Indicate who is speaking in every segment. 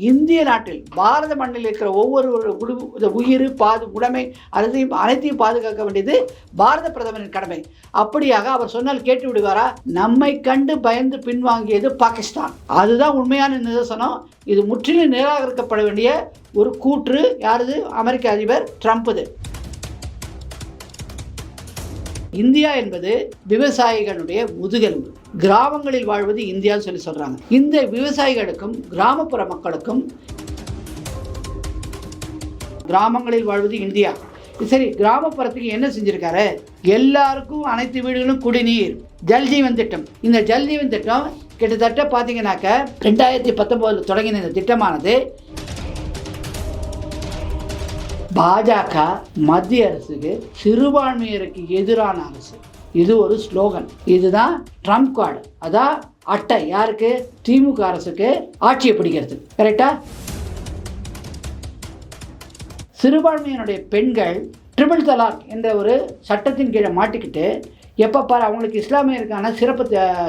Speaker 1: இந்திய நாட்டில் பாரத மண்ணில் இருக்கிற ஒவ்வொரு குடு- உயிர் பாது உடைமை அனைத்தையும் அனைத்தையும் பாதுகாக்க வேண்டியது பாரத பிரதமரின் கடமை. அப்படியாக அவர் சொன்னால் கேட்டு விடுவாரா? நம்மை கண்டு பயந்து பின்வாங்கியது பாகிஸ்தான். அதுதான் உண்மையான நிதர்சனம். இது முற்றிலும் நிராகரிக்கப்பட வேண்டிய ஒரு கூற்று. யாருது? அமெரிக்க அதிபர் ட்ரம்ப்து இந்தியா என்பது விவசாயிகளுடைய முதுகெலும்பு. கிராமங்களில் வாழ்வது இந்தியான்னு சொல்லி சொல்றாங்க. இந்த விவசாயிகளுக்கும் கிராமப்புற மக்களுக்கும் கிராமங்களில் வாழ்வது இந்தியா. சரி கிராமப்புறத்துக்கு என்ன செஞ்சிருக்காரு? எல்லாருக்கும் அனைத்து வீடுகளும் குடிநீர் ஜல்ஜீவன் திட்டம். இந்த ஜல்ஜீவன் திட்டம் கிட்டத்தட்ட பார்த்தீங்கன்னாக்க ரெண்டாயிரத்தி பத்தொம்போதில் தொடங்கின இந்த திட்டமானது பாஜக மத்திய அரசுக்கு சிறுபான்மையருக்கு எதிரான அரசு. இது ஒரு ஸ்லோகன். இதுதான் ட்ரம்ப் கார்டு. அதான் அட்டை. யாருக்கு? திமுக அரசுக்கு ஆட்சியை பிடிக்கிறது கரெக்டா சிறுபான்மையினுடைய பெண்கள் ட்ரிபிள் தலாக் என்ற ஒரு சட்டத்தின் கீழே மாட்டிக்கிட்டு எப்போ பாரு அவங்களுக்கு இஸ்லாமியருக்கான சிறப்பு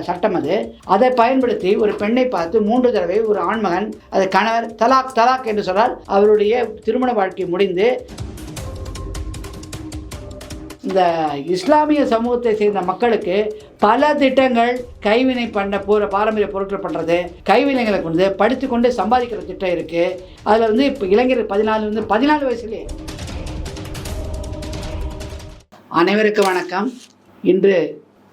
Speaker 1: சட்டம் அது. அதை பயன்படுத்தி ஒரு பெண்ணை பார்த்து மூன்று தடவை ஒரு ஆண்மகன் அது கணவர் தலாக் தலாக் என்று சொன்னால் அவருடைய திருமண வாழ்க்கை முடிந்து இந்த இஸ்லாமிய சமூகத்தை சேர்ந்த மக்களுக்கு பல திட்டங்கள் கைவினை பண்ண போகிற பாரம்பரிய பொருட்கள் பண்ணுறது கைவினைகளை கொண்டு படித்து கொண்டு சம்பாதிக்கிற திட்டம் இருக்குது அதில் வந்து இப்போ இளைஞர் பதினாலு வந்து பதினாலு வயசுலேயே. அனைவருக்கும் வணக்கம். இன்று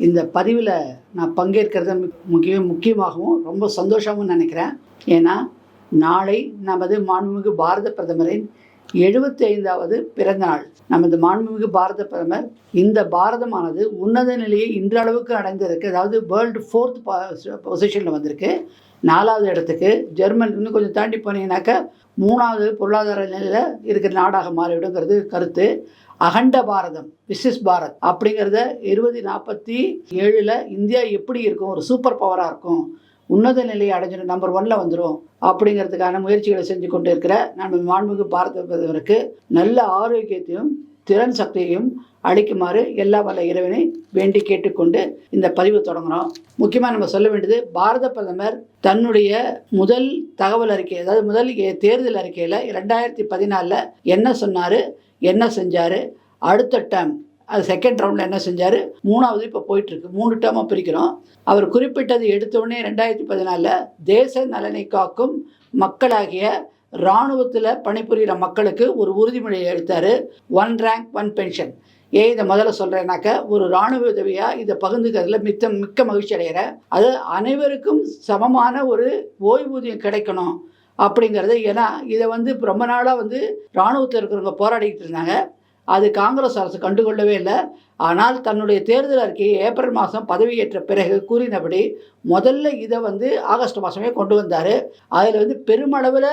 Speaker 1: இந்த பதிவில் நான் பங்கேற்கிறது முக்கிய முக்கியமாகவும் ரொம்ப சந்தோஷமாகவும் நினைக்கிறேன். ஏன்னா நாளை நமது மாண்புமிகு பாரத பிரதமரின் எழுபத்தி ஐந்தாவது பிறந்தநாள். நமது மாண்புமிகு பாரத பிரதமர் இந்த பாரதமானது உன்னத நிலையை இன்றளவுக்கு அடைந்திருக்கு. அதாவது வேர்ல்டு ஃபோர்த் பொசிஷனில் வந்திருக்கு. நாலாவது இடத்துக்கு ஜெர்மன் இன்னும் கொஞ்சம் தாண்டி போனீங்கன்னாக்கா மூணாவது பொருளாதார நிலையில் இருக்கிற நாடாக மாறிவிடுங்கிறது கருத்து. அகண்ட பாரதம் விசிஸ் பாரத். அப்படிங்கிறத இருபது நாற்பத்தி ஏழில் இந்தியா எப்படி இருக்கும்? ஒரு சூப்பர் பவராக இருக்கும். உன்னத நிலையை அடைஞ்சிடும் நம்பர் ஒன்ல வந்துடும் அப்படிங்கிறதுக்கான முயற்சிகளை செஞ்சு கொண்டு இருக்கிற நம்ம மாண்புமிகு பாரத பிரதமருக்கு நல்ல ஆரோக்கியத்தையும் திறன் சக்தியையும் அளிக்குமாறு எல்லா வல்ல இறைவனை வேண்டி கேட்டுக்கொண்டு இந்த பதிவு தொடங்குறோம். முக்கியமாக நம்ம சொல்ல வேண்டியது பாரத பிரதமர் தன்னுடைய முதல் தகவல் அறிக்கை அதாவது முதல் ஏ- தேர்தல் அறிக்கையில் ரெண்டாயிரத்தி பதினாலில் என்ன சொன்னார் என்ன செஞ்சார் அடுத்த டேம் அது செகண்ட் ரவுண்டில் என்ன செஞ்சார்? மூணாவது இப்போ போயிட்டுருக்கு. மூணு டேர்மாக பிரிக்கிறோம். அவர் குறிப்பிட்டது எடுத்தோடனே ரெண்டாயிரத்தி பதினாலில் தேச நலனை காக்கும் மக்களாகிய இராணுவத்தில் பணிபுரிகிற மக்களுக்கு ஒரு உறுதிமொழியை எடுத்தார் ஒன் ரேங்க் ஒன் பென்ஷன் ஏன் இதை முதல்ல சொல்கிறேன்னாக்க ஒரு இராணுவ உதவியாக இதை பகிர்ந்துக்கிறதுல மித்த மிக்க மகிழ்ச்சி அடைகிறேன் அது அனைவருக்கும் சமமான ஒரு ஓய்வூதியம் கிடைக்கணும் அப்படிங்கிறது ஏன்னா இதை வந்து ரொம்ப நாளாக வந்து இராணுவத்தில் இருக்கிறவங்க போராடிக்கிட்டு இருந்தாங்க. அது காங்கிரஸ் அரசு கண்டுகொள்ளவே இல்லை. ஆனால் தன்னுடைய தேர்தல் அறிக்கையை ஏப்ரல் மாதம் பதவியேற்ற பிறகு கூறினபடி முதல்ல இதை வந்து ஆகஸ்ட் மாதமே கொண்டு வந்தார். அதில் வந்து பெருமளவில்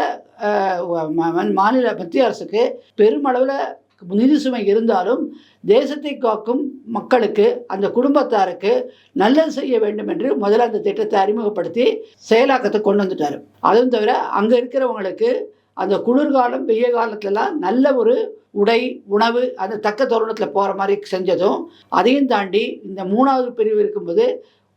Speaker 1: மாநில மத்திய அரசுக்கு பெருமளவில் நிதி சுமை இருந்தாலும் தேசத்தை காக்கும் மக்களுக்கு அந்த குடும்பத்தாருக்கு நல்லது செய்ய வேண்டும் என்று முதல்ல அந்த திட்டத்தை அறிமுகப்படுத்தி செயலாக்கத்தை கொண்டு வந்துட்டார். அதுவும் தவிர அங்கே இருக்கிறவங்களுக்கு அந்த குளிர்காலம் வெய்ய காலத்துலலாம் நல்ல ஒரு உடை உணவு அந்த தக்க தருணத்தில் போகிற மாதிரி செஞ்சதும் அதையும் தாண்டி இந்த மூணாவது பிரிவு இருக்கும்போது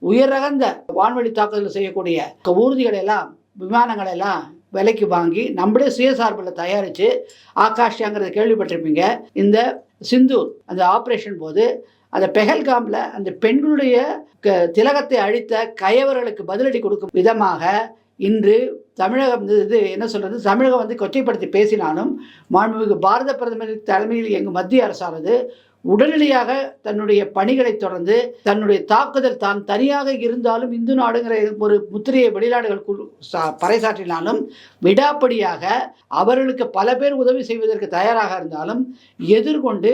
Speaker 1: உயரகந்த வான்வழி தாக்குதல் செய்யக்கூடிய ஊர்திகளை எல்லாம் விமானங்களை எல்லாம் விலைக்கு வாங்கி நம்மளே சுயசார்பில் தயாரித்து ஆகாஷ்யாங்கிறத கேள்விப்பட்டிருப்பீங்க. இந்த சிந்தூர் அந்த ஆப்ரேஷன் போது அந்த பெஹல்காமில் அந்த பெண்களுடைய க- திலகத்தை அழித்த கயவர்களுக்கு பதிலடி கொடுக்கும் விதமாக இன்று தமிழகம் இது என்ன சொல்கிறது தமிழகம் வந்து கொச்சைப்படுத்தி பேசினாலும் மாண்புமிகு பாரத பிரதமர் தலைமையில் எங்கள் மத்திய அரசானது உடனடியாக தன்னுடைய பணிகளை தொடர்ந்து தன்னுடைய தாக்குதல் தான் தனியாக இருந்தாலும் இந்து நாடுங்கிற ஒரு முத்திரையை வெளிநாடுகள் குழு சா- பறைசாற்றினாலும் விடாப்படியாக அவர்களுக்கு பல பேர் உதவி செய்வதற்கு தயாராக இருந்தாலும் எதிர்கொண்டு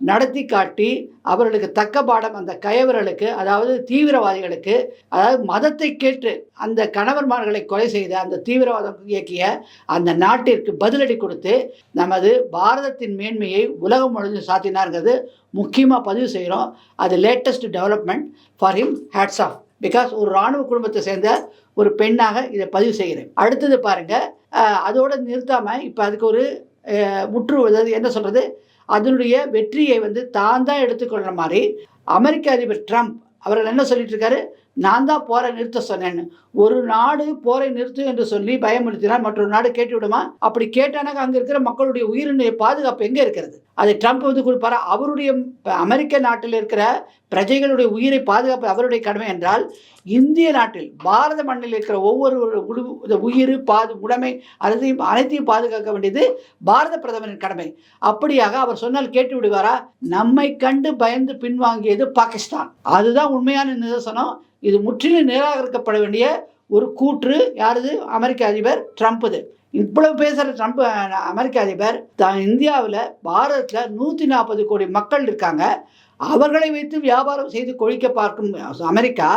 Speaker 1: நடத்தி காட்டி அவர்களுக்கு தக்க பாடம் அந்த கயவர்களுக்கு அதாவது தீவிரவாதிகளுக்கு அதாவது மதத்தை கேட்டு அந்த கணவன்மார்களை கொலை செய்த அந்த தீவிரவாதம் இயக்கிய அந்த நாட்டிற்கு பதிலடி கொடுத்து நமது பாரதத்தின் மேன்மையை உலகம் முழுவதும் சாத்தினார்ங்கிறது முக்கியமாக பதிவு செய்கிறோம். அது latest development for him hats off because ஒரு இராணுவ குடும்பத்தை சேர்ந்த ஒரு பெண்ணாக இதை பதிவு செய்கிறேன். அடுத்தது பாருங்கள் அதோடு நிறுத்தாமல் இப்போ அதுக்கு ஒரு முற்று என்ன சொல்கிறது அதனுடைய வெற்றியை வந்து தான் தான் எடுத்துக்கொள்கிற மாதிரி அமெரிக்க அதிபர் ட்ரம்ப் அவர்கள் என்ன சொல்லிட்டு இருக்காரு? நான் தான் போரை நிறுத்த சொன்னேன்னு. ஒரு நாடு போரை நிறுத்து என்று சொல்லி பயமுறுத்தினால் மற்றொரு நாடு கேட்டு விடுமா அப்படி கேட்டானாக்க அங்கே இருக்கிற மக்களுடைய உயிரினுடைய பாதுகாப்பு எங்கே இருக்கிறது? அதை ட்ரம்ப் வந்து கொடுப்பாரா அவருடைய ப- அமெரிக்க நாட்டில் இருக்கிற பிரஜைகளுடைய உயிரை பாதுகாப்பு அவருடைய கடமை என்றால் இந்திய நாட்டில் பாரத மண்ணில் இருக்கிற ஒவ்வொரு இந்த உயிர் பாது உடைமை அனைத்தையும் அனைத்தையும் பாதுகாக்க வேண்டியது பாரத பிரதமரின் கடமை. அப்படியாக அவர் சொன்னால் கேட்டு விடுவாரா நம்மை கண்டு பயந்து பின்வாங்கியது பாகிஸ்தான். அதுதான் உண்மையான நிதர்சனம். இது முற்றிலும் நிராகரிக்கப்பட வேண்டிய ஒரு கூற்று. யாரது? அமெரிக்க அதிபர் ட்ரம்ப்புது. இவ்வளவு பேசுகிற ட்ரம்ப் அமெரிக்க அதிபர் தான் இந்தியாவில் பாரதத்தில் நூற்றி நாற்பது கோடி மக்கள் இருக்காங்க. அவர்களை வைத்து வியாபாரம் செய்து கொழிக்க பார்க்கும் அமெரிக்கா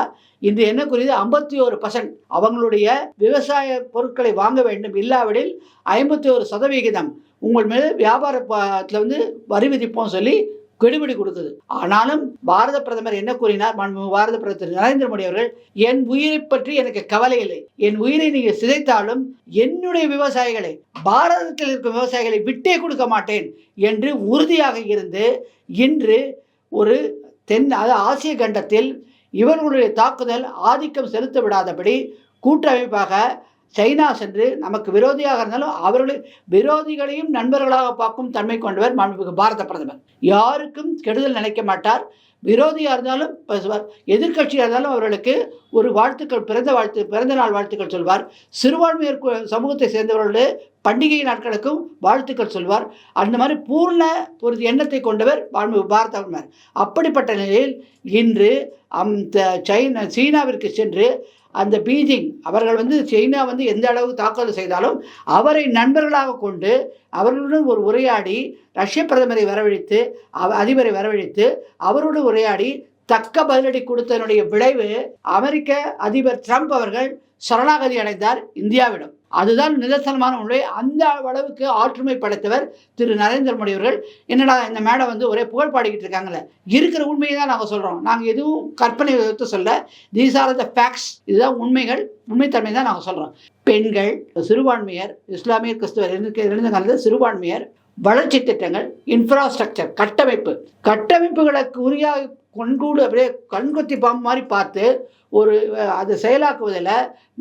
Speaker 1: இன்று என்ன குறியது? ஐம்பத்தி ஒரு பர்சன்ட் அவங்களுடைய விவசாய பொருட்களை வாங்க வேண்டும். இல்லாவிடில் ஐம்பத்தி ஒரு சதவிகிதம் உங்கள் மீது வியாபாரத்தில் வந்து வரி விதிப்போம் சொல்லி கெடுபிடி கொடுக்குது ஆனாலும் பாரத பிரதமர் என்ன கூறினார்? பாரத பிரதமர் திரு நரேந்திர மோடி அவர்கள் என் உயிரை பற்றி எனக்கு கவலை இல்லை. என் உயிரை நீங்கள் சிதைத்தாலும் என்னுடைய விவசாயிகளை பாரதத்தில் இருக்கும் விவசாயிகளை விட்டே கொடுக்க மாட்டேன் என்று உறுதியாக இருந்து இன்று ஒரு தென் அது ஆசிய கண்டத்தில் இவர்களுடைய தாக்குதல் ஆதிக்கம் செலுத்த விடாதபடி கூட்டமைப்பாக சைனா சென்று நமக்கு விரோதியாக இருந்தாலும் அவர்களை விரோதிகளையும் நண்பர்களாக பார்க்கும் தன்மை கொண்டவர் மாண்புமிகு பாரத பிரதமர். யாருக்கும் கெடுதல் நினைக்க மாட்டார். விரோதியாக இருந்தாலும் பேசுவார். எதிர்க்கட்சியாக இருந்தாலும் அவர்களுக்கு ஒரு வாழ்த்துக்கள் பிறந்த வாழ்த்து பிறந்த நாள் வாழ்த்துக்கள் சொல்வார். சிறுபான்மையர் சமூகத்தை சேர்ந்தவர்களோடு பண்டிகை நாட்களுக்கும் வாழ்த்துக்கள் சொல்வார். அந்த மாதிரி பூர்ண ஒரு எண்ணத்தை கொண்டவர் மாண்புமிகு பாரத அப்படிப்பட்ட நிலையில் இன்று அந்த சைனா சீனாவிற்கு சென்று அந்த பீஜிங் அவர்கள் வந்து சைனா வந்து எந்த அளவு தாக்குதல் செய்தாலும் அவரை நண்பர்களாக கொண்டு அவர்களுடன் ஒரு உரையாடி ரஷ்ய பிரதமரை வரவழைத்து அவ அதிபரை வரவழைத்து அவரோடு உரையாடி தக்க பதிலடி கொடுத்ததனுடைய விளைவு அமெரிக்க அதிபர் ட்ரம்ப் அவர்கள் சரணாகதி அடைந்தார் இந்தியாவிடம். அதுதான் நிதர்சனமான உண்மை அந்த அளவுக்கு ஆற்றுமை படைத்தவர் திரு நரேந்திர மோடி அவர்கள். என்னடா இந்த மேடம் வந்து ஒரே புகழ் பாடிக்கிட்டு இருக்காங்களே இருக்கிற உண்மையை தான் நாங்கள் சொல்கிறோம் நாங்கள் எதுவும் கற்பனை வைத்து சொல்ல தீஸ் ஆர் த ஃபேக்ட்ஸ் இதுதான் உண்மைகள் உண்மைத்தன்மை தான் நாங்கள் சொல்கிறோம் பெண்கள் சிறுபான்மையர் இஸ்லாமியர் கிறிஸ்துவர் இருந்த காலத்தில் சிறுபான்மையர் வளர்ச்சி திட்டங்கள் இன்ஃப்ராஸ்ட்ரக்சர் கட்டமைப்பு. கட்டமைப்புகளுக்கு உரிய கண்கூடு அப்படியே கண்கொத்தி பாம்பு மாதிரி பார்த்து ஒரு அதை செயலாக்குவதில்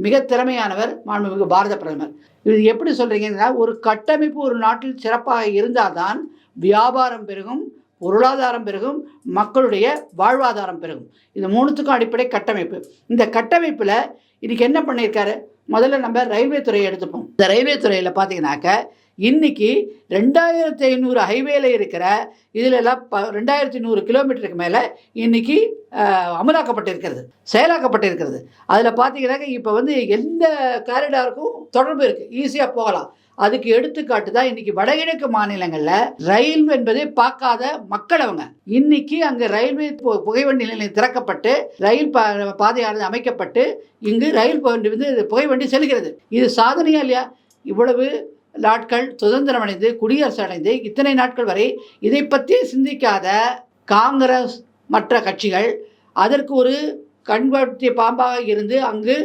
Speaker 1: மிக திறமையானவர் மாண்புமிகு பாரத பிரதமர். இது எப்படி சொல்கிறீங்கன்னா ஒரு கட்டமைப்பு ஒரு நாட்டில் சிறப்பாக இருந்தால் தான் வியாபாரம் பெருகும் பொருளாதாரம் பெருகும் மக்களுடைய வாழ்வாதாரம் பெருகும். இந்த மூணுத்துக்கும் அடிப்படை கட்டமைப்பு. இந்த கட்டமைப்பில் இன்றைக்கி என்ன பண்ணியிருக்காரு? முதல்ல நம்ம ரயில்வே துறையை எடுத்துப்போம். இந்த ரயில்வே துறையில் பார்த்தீங்கன்னாக்க இன்றைக்கி ரெண்டாயிரத்தி ஐநூறு ஹைவேல இருக்கிற இதிலெல்லாம் ப ரெண்டாயிரத்தி நூறு கிலோமீட்டருக்கு மேலே இன்றைக்கி அமலாக்கப்பட்டிருக்கிறது செயலாக்கப்பட்டிருக்கிறது. அதில் பார்த்தீங்கன்னாக்க இப்போ வந்து எந்த காரிடாருக்கும் தொடர்பு இருக்குது ஈஸியாக போகலாம். அதுக்கு எடுத்துக்காட்டு தான் இன்னைக்கு வடகிழக்கு மாநிலங்களில் ரயில் என்பதை பார்க்காத மக்கள் அவங்க. இன்னைக்கு அங்கே ரயில்வே புகைவண்டி நிலையம் திறக்கப்பட்டு ரயில் பா பாதையானது அமைக்கப்பட்டு இங்கு ரயில் வண்டி வந்து புகைவண்டி செல்கிறது. இது சாதனையா இல்லையா? இவ்வளவு நாட்கள் சுதந்திரம் அடைந்து குடியரசு அடைந்து இத்தனை நாட்கள் வரை இதை பற்றி சிந்திக்காத காங்கிரஸ் மற்ற கட்சிகள் அதற்கு ஒரு கண்படுத்திய பாம்பாக இருந்து அங்கு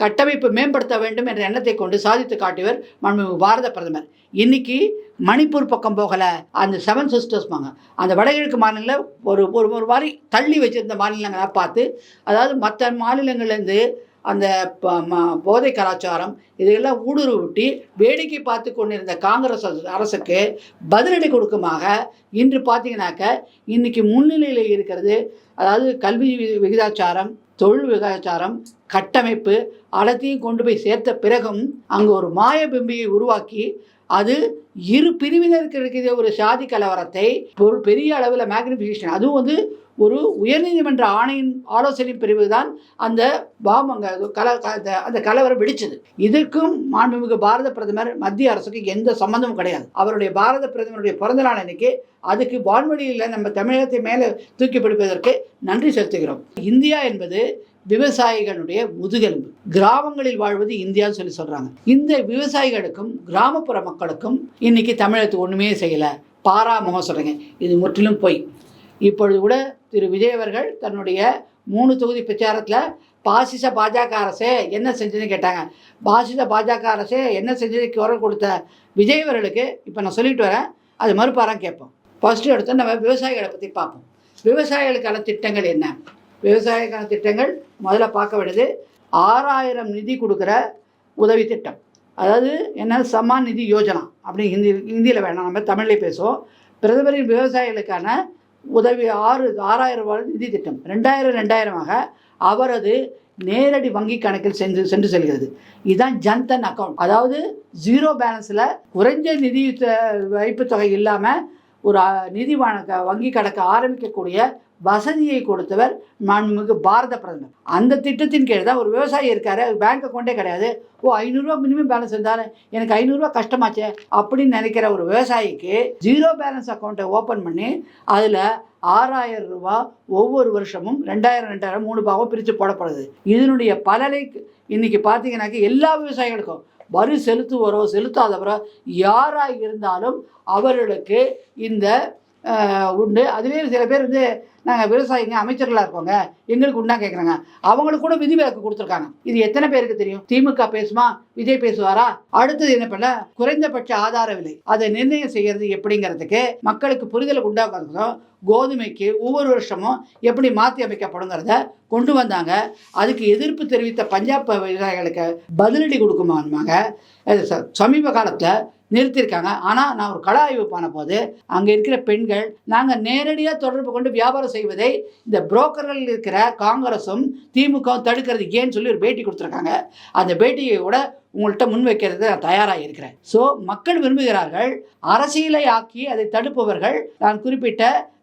Speaker 1: கட்டமைப்பு மேம்படுத்த வேண்டும் என்ற எண்ணத்தை கொண்டு சாதித்து காட்டியவர் மாண்புமிகு பாரத பிரதமர். இன்னைக்கு மணிப்பூர் பக்கம் போகல அந்த செவன் சிஸ்டர்ஸ்மாங்க அந்த வடகிழக்கு மாநிலங்களில் ஒரு ஒரு ஒரு மாதிரி தள்ளி வச்சிருந்த மாநிலங்களை பார்த்து அதாவது மற்ற மாநிலங்கள்லேருந்து அந்த ப- ம- போதை கலாச்சாரம் இதையெல்லாம் ஊடுருவிட்டி வேடிக்கை பார்த்து கொண்டிருந்த காங்கிரஸ் அரசு- அரசுக்கு பதிலடி கொடுக்குமாக இன்று பார்த்தீங்கன்னாக்க இன்னைக்கு முன்னிலையில் இருக்கிறது. அதாவது கல்வி விகிதாச்சாரம் தொழில் விகிதாச்சாரம் கட்டமைப்பு அனைத்தையும் கொண்டு போய் சேர்த்த பிறகும் அங்கே ஒரு மாயபிம்பியை உருவாக்கி அது இரு பிரிவினருக்கு இருக்கிற ஒரு சாதி கலவரத்தை ஒரு பெரிய அளவில் மேக்னிஃபிகேஷன் அதுவும் வந்து ஒரு உயர்நீதிமன்ற ஆணையின் ஆலோசனை பிரிவு தான் அந்த பாம் அங்கே கல அந்த- அந்த கலவரம் வெடிச்சது. இதற்கும் மாண்புமிகு பாரத பிரதமர் மத்திய அரசுக்கு எந்த சம்மந்தமும் கிடையாது. அவருடைய பாரத பிரதமருடைய பிறந்த நாள் அன்னைக்கு அதுக்கு வான்வழியில் நம்ம தமிழகத்தை மேலே தூக்கி பிடிப்பதற்கு நன்றி செலுத்துகிறோம். இந்தியா என்பது விவசாயிகளுடைய முதுகெலும்பு. கிராமங்களில் வாழ்வது இந்தியான்னு சொல்லி சொல்கிறாங்க இந்த விவசாயிகளுக்கும் கிராமப்புற மக்களுக்கும் இன்னைக்கு தமிழகத்துக்கு ஒன்றுமே செய்யலை. பாராமுகம் சொல்கிறேங்க இது முற்றிலும் பொய். இப்பொழுது கூட திரு விஜய் அவர்கள் தன்னுடைய மூணு தொகுதி பிரச்சாரத்தில் பாசிச பாஜக அரசே என்ன செஞ்சதுன்னு கேட்டாங்க. பாசிச பாஜக அரசே என்ன செஞ்சது குரல் கொடுத்த விஜய் அவர்களுக்கு இப்போ நான் சொல்லிட்டு வரேன். அது மறுப்பாரான்னு கேட்போம். ஃபஸ்ட்டு எடுத்து நம்ம விவசாயிகளை பற்றி பார்ப்போம். விவசாயிகளுக்கான திட்டங்கள் என்ன? விவசாயிக்கான திட்டங்கள் முதல்ல பார்க்க வேண்டியது ஆறாயிரம் நிதி கொடுக்குற உதவி திட்டம். அதாவது என்ன? சமான் நிதி யோஜனா அப்படி ஹிந்தி ஹிந்தியில் வேணாம். நம்ம தமிழ்லேயே பேசுவோம். பிரதமரின் விவசாயிகளுக்கான உதவி ஆறு ஆறாயிரம் ரூபாய் நிதி திட்டம். ரெண்டாயிரம் ரெண்டாயிரமாக அவரது நேரடி வங்கி கணக்கில் சென்று சென்று செல்கிறது. இதுதான் ஜன்தன் அக்கௌண்ட் அதாவது ஜீரோ பேலன்ஸில் குறைஞ்ச நிதி வைப்பு தொகை இல்லாமல் ஒரு நிதி வங்கி கணக்கு ஆரம்பிக்கக்கூடிய வசதியை கொடுத்தவர் மாண்புமிகு பாரத பிரதமர். அந்த திட்டத்தின் கீழே தான் ஒரு விவசாயி இருக்காரு. பேங்க் அக்கௌண்ட்டே கிடையாது. ஓ ஐநூறுரூவா மினிமம் பேலன்ஸ் இருந்தாலும் எனக்கு ஐநூறுரூவா கஷ்டமாச்சே அப்படின்னு நினைக்கிற ஒரு விவசாயிக்கு ஜீரோ பேலன்ஸ் அக்கௌண்ட்டை ஓப்பன் பண்ணி அதில் ஆறாயிரம் ரூபா ஒவ்வொரு வருஷமும் ரெண்டாயிரம் ரெண்டாயிரம் மூணு பாகம் பிரித்து போடப்படுது. இதனுடைய பலனை இன்றைக்கி பார்த்தீங்கன்னாக்க எல்லா விவசாயிகளுக்கும் வரி செலுத்துவரோ செலுத்தாதவரோ யாராக இருந்தாலும் அவர்களுக்கு இந்த உண்டு. அதுவே சில பேர் வந்து நாங்கள் விவசாயிங்க அமைச்சர்களாக இருக்கோங்க எங்களுக்கு உண்டா கேட்குறாங்க அவங்களுக்கு கூட விதிவிலக்கு கொடுத்துருக்காங்க. இது எத்தனை பேருக்கு தெரியும்? திமுக பேசுமா? விஜய் பேசுவாரா? அடுத்தது என்ன பண்ண குறைந்தபட்ச ஆதார விலை. அதை நிர்ணயம் செய்யறது எப்படிங்கிறதுக்கு மக்களுக்கு புரிதலை உண்டாக்குறதுக்கும் கோதுமைக்கு ஒவ்வொரு வருஷமும் எப்படி மாற்றி அமைக்கப்படுங்கிறத கொண்டு வந்தாங்க. அதுக்கு எதிர்ப்பு தெரிவித்த பஞ்சாப் விவசாயிகளுக்கு பதிலடி கொடுக்குமாங்க அது ச- சமீப காலத்தை நிறுத்தியிருக்காங்க. ஆனால் நான் ஒரு கள ஆய்வு பண்ண போது அங்கே இருக்கிற பெண்கள் நாங்கள் நேரடியாக தொடர்பு கொண்டு வியாபாரம் செய்வதை இந்த புரோக்கர்கள் இருக்கிற காங்கிரஸும் திமுகவும் தடுக்கிறது ஏன்னு சொல்லி ஒரு பேட்டி கொடுத்துருக்காங்க. அந்த பேட்டியை கூட உங்கள்கிட்ட முன்வைக்கிறது நான் தயாராக இருக்கிறேன். ஸோ மக்கள் விரும்புகிறார்கள் அரசியலை ஆக்கி அதை தடுப்பவர்கள் நான் குறிப்பிட்ட